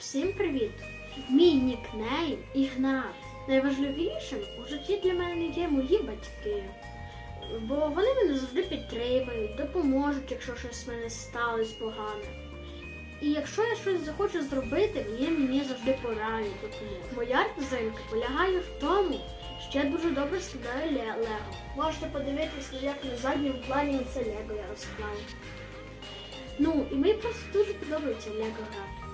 Всім привіт! Мій нікнейм Ігнат. Найважливішим у житті для мене є мої батьки. Бо вони мене завжди підтримують, допоможуть, якщо щось з мене сталося погане. І якщо я щось захочу зробити, вони мені завжди порадять. Моя родзинка полягає в тому, що я дуже добре складаю лего. Можете подивитися, як на задньому плані це лего я розклала. Ну, і мені просто дуже подобається лего грати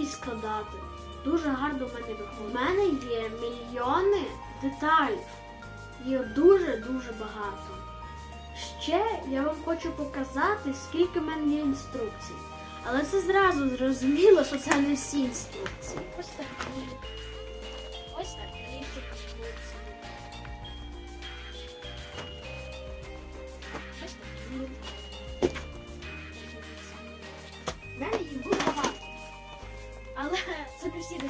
і складати. Дуже гарно в мене виходить. У мене є мільйони деталей. Їх дуже-дуже багато. Ще я вам хочу показати, скільки в мене є інструкцій. Але це зразу зрозуміло, що це не всі інструкції. Ось такі.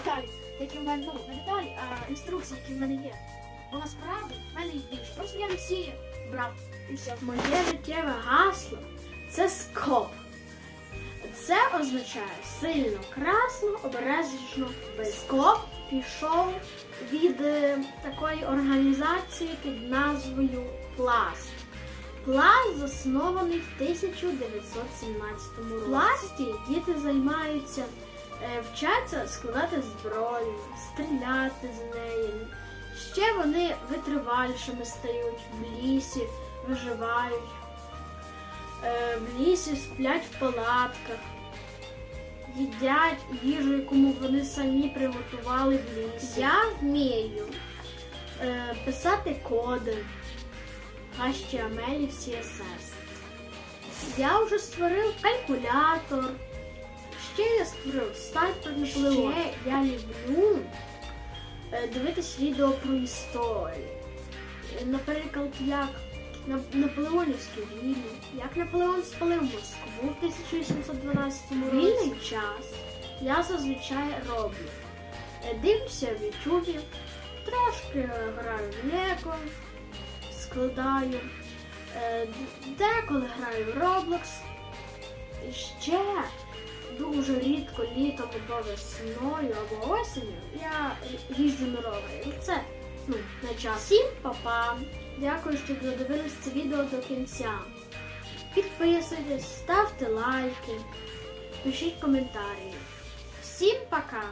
Деталі, які в мене ну, не деталі, а інструкції, які в мене є. Бо насправді в мене їх більше. Просто я всі брав і все. Моє життєве гасло це скоп. Це означає сильно красно, обережно. Скоп пішов від е, такої організації під назвою Пласт. Пласт заснований в 1917 році. В пласті діти займаються вчаться складати зброю, стріляти з неї. Ще вони витривалішими стають в лісі, виживають. Е, В лісі сплять в палатках, їдять їжу, яку вони самі приготували в лісі. Я вмію е, писати коди HTML і CSS. Я вже створив калькулятор. Ще я створив сайт про. Ще я люблю е, дивитись відео про історію. Е, Наприклад, як на- Наполеонівські війни, як Наполеон спалив Москву в 1812 році. Вільний час я зазвичай роблю. Е, Дивлюся в Ютубі, трошки граю в Лего, складаю, деколи граю в Roblox. Ще дуже рідко літом або весною або осінню я їжджу на ровері. Ну, Це ну, на час. Всім па-па! Дякую, що додивились це відео до кінця. Підписуйтесь, ставте лайки, пишіть коментарі. Всім пока!